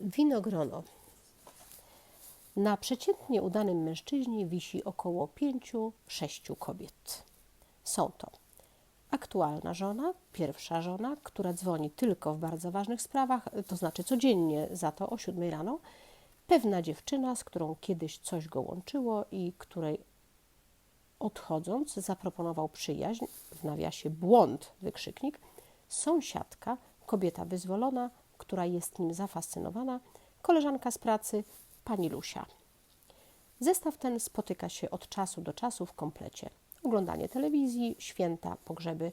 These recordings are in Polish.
Winogrono. Na przeciętnie udanym mężczyźnie wisi około pięciu, sześciu kobiet. Są to aktualna żona, pierwsza żona, która dzwoni tylko w bardzo ważnych sprawach, to znaczy codziennie za to o siódmej rano, pewna dziewczyna, z którą kiedyś coś go łączyło i której odchodząc zaproponował przyjaźń, w nawiasie błąd, wykrzyknik, sąsiadka, kobieta wyzwolona, która jest nim zafascynowana, koleżanka z pracy, pani Lusia. Zestaw ten spotyka się od czasu do czasu w komplecie. Oglądanie telewizji, święta, pogrzeby,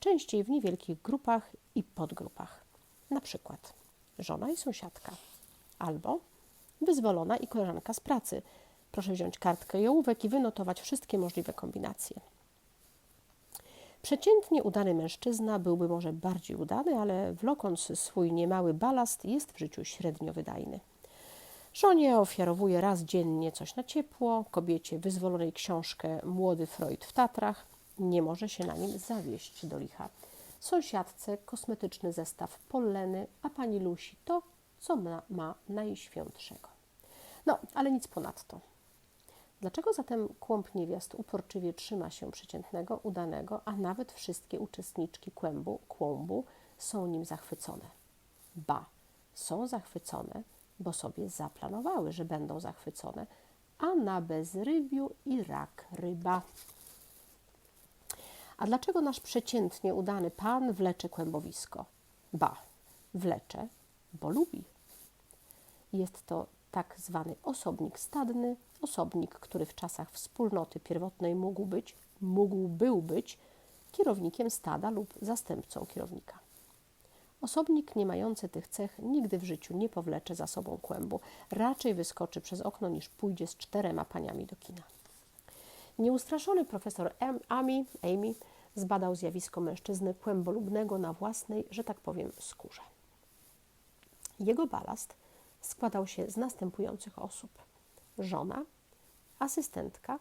częściej w niewielkich grupach i podgrupach. Na przykład żona i sąsiadka, albo wyzwolona i koleżanka z pracy. Proszę wziąć kartkę i ołówek i wynotować wszystkie możliwe kombinacje. Przeciętnie udany mężczyzna byłby może bardziej udany, ale wlokąc swój niemały balast, jest w życiu średnio wydajny. Żonie ofiarowuje raz dziennie coś na ciepło, kobiecie wyzwolonej książkę Młody Freud w Tatrach, nie może się na nim zawieść do licha. Sąsiadce kosmetyczny zestaw polleny, a pani Lusi to, co ma, ma najświętszego. No, ale nic ponadto. Dlaczego zatem kłąb niewiast uporczywie trzyma się przeciętnego, udanego, a nawet wszystkie uczestniczki kłębu, kłąbu są nim zachwycone? Ba, są zachwycone, bo sobie zaplanowały, że będą zachwycone, a na bezrybiu i rak ryba. A dlaczego nasz przeciętnie udany pan wlecze kłębowisko? Ba, wlecze, bo lubi. Jest to tak zwany osobnik stadny, osobnik, który w czasach wspólnoty pierwotnej mógł być, mógł był być kierownikiem stada lub zastępcą kierownika. Osobnik nie mający tych cech nigdy w życiu nie powlecze za sobą kłębu, raczej wyskoczy przez okno niż pójdzie z czterema paniami do kina. Nieustraszony profesor Amy, Amy zbadał zjawisko mężczyzny kłębolubnego na własnej, że tak powiem, skórze. Jego balast składał się z następujących osób: żona, asystentka,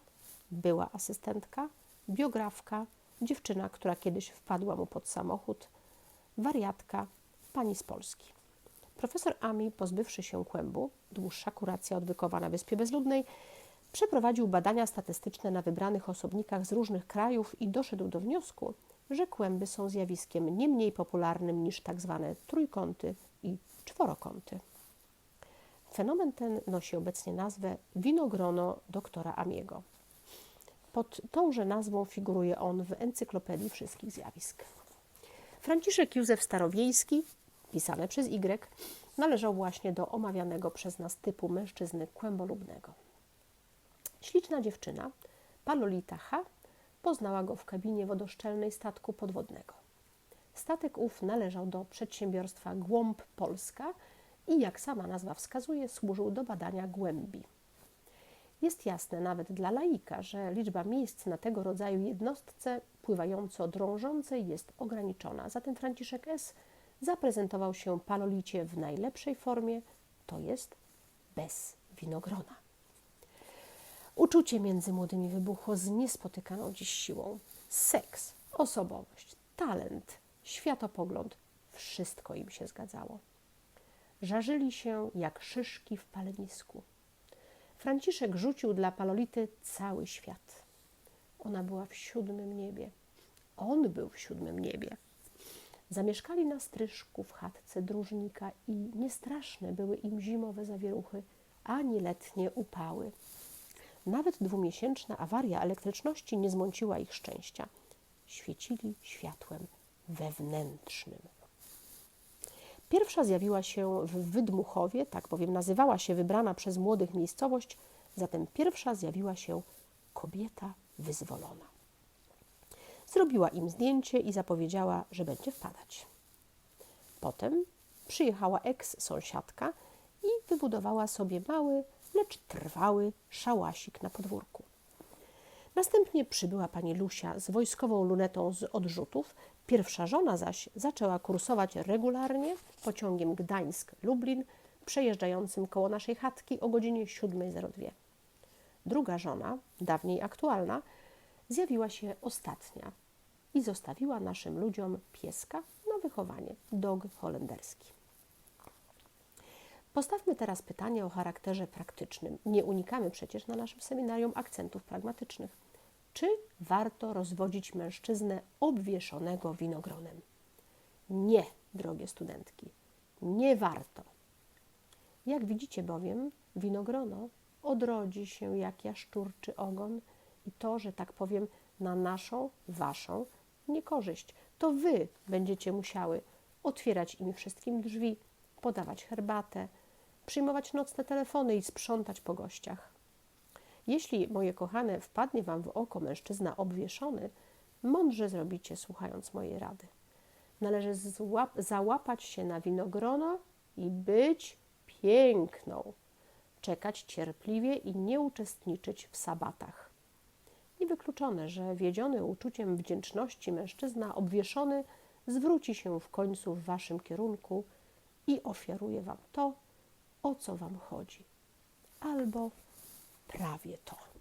była asystentka, biografka, dziewczyna, która kiedyś wpadła mu pod samochód, wariatka, pani z Polski. Profesor Ami, pozbywszy się kłębu, dłuższa kuracja odwykowa na Wyspie Bezludnej, przeprowadził badania statystyczne na wybranych osobnikach z różnych krajów i doszedł do wniosku, że kłęby są zjawiskiem nie mniej popularnym niż tak zwane trójkąty i czworokąty. Fenomen ten nosi obecnie nazwę winogrono doktora Amiego. Pod tąże nazwą figuruje on w Encyklopedii Wszystkich Zjawisk. Franciszek Józef Starowiejski, pisane przez Y, należał właśnie do omawianego przez nas typu mężczyzny kłębolubnego. Śliczna dziewczyna, Palolita H., poznała go w kabinie wodoszczelnej statku podwodnego. Statek ów należał do przedsiębiorstwa Głąb Polska i, jak sama nazwa wskazuje, służył do badania głębi. Jest jasne nawet dla laika, że liczba miejsc na tego rodzaju jednostce pływająco-drążącej jest ograniczona. Zatem Franciszek S. zaprezentował się palolicie w najlepszej formie, to jest bez winogrona. Uczucie między młodymi wybuchło z niespotykaną dziś siłą. Seks, osobowość, talent, światopogląd wszystko im się zgadzało. Żarzyli się jak szyszki w palenisku. Franciszek rzucił dla Palolity cały świat. Ona była w siódmym niebie. On był w siódmym niebie. Zamieszkali na stryżku w chatce dróżnika i niestraszne były im zimowe zawieruchy, ani letnie upały. Nawet dwumiesięczna awaria elektryczności nie zmąciła ich szczęścia. Świecili światłem wewnętrznym. Pierwsza zjawiła się w Wydmuchowie, tak bowiem nazywała się wybrana przez młodych miejscowość, zatem pierwsza zjawiła się kobieta wyzwolona. Zrobiła im zdjęcie i zapowiedziała, że będzie wpadać. Potem przyjechała eks-sąsiadka i wybudowała sobie mały, lecz trwały szałasik na podwórku. Następnie przybyła pani Lusia z wojskową lunetą z odrzutów, pierwsza żona zaś zaczęła kursować regularnie pociągiem Gdańsk-Lublin, przejeżdżającym koło naszej chatki o godzinie 7.02. Druga żona, dawniej aktualna, zjawiła się ostatnia i zostawiła naszym ludziom pieska na wychowanie, dog holenderski. Postawmy teraz pytanie o charakterze praktycznym. Nie unikamy przecież na naszym seminarium akcentów pragmatycznych. Czy warto rozwodzić mężczyznę obwieszonego winogronem? Nie, drogie studentki, nie warto. Jak widzicie bowiem, winogrono odrodzi się jak jaszczurczy ogon i to, że tak powiem, na naszą, waszą niekorzyść. To wy będziecie musiały otwierać im wszystkim drzwi, podawać herbatę, przyjmować nocne telefony i sprzątać po gościach. Jeśli, moje kochane, wpadnie wam w oko mężczyzna obwieszony, mądrze zrobicie, słuchając mojej rady. Należy załapać się na winogrono i być piękną, czekać cierpliwie i nie uczestniczyć w sabatach. Niewykluczone, że wiedziony uczuciem wdzięczności mężczyzna obwieszony zwróci się w końcu w waszym kierunku i ofiaruje wam to, o co wam chodzi, albo prawie to.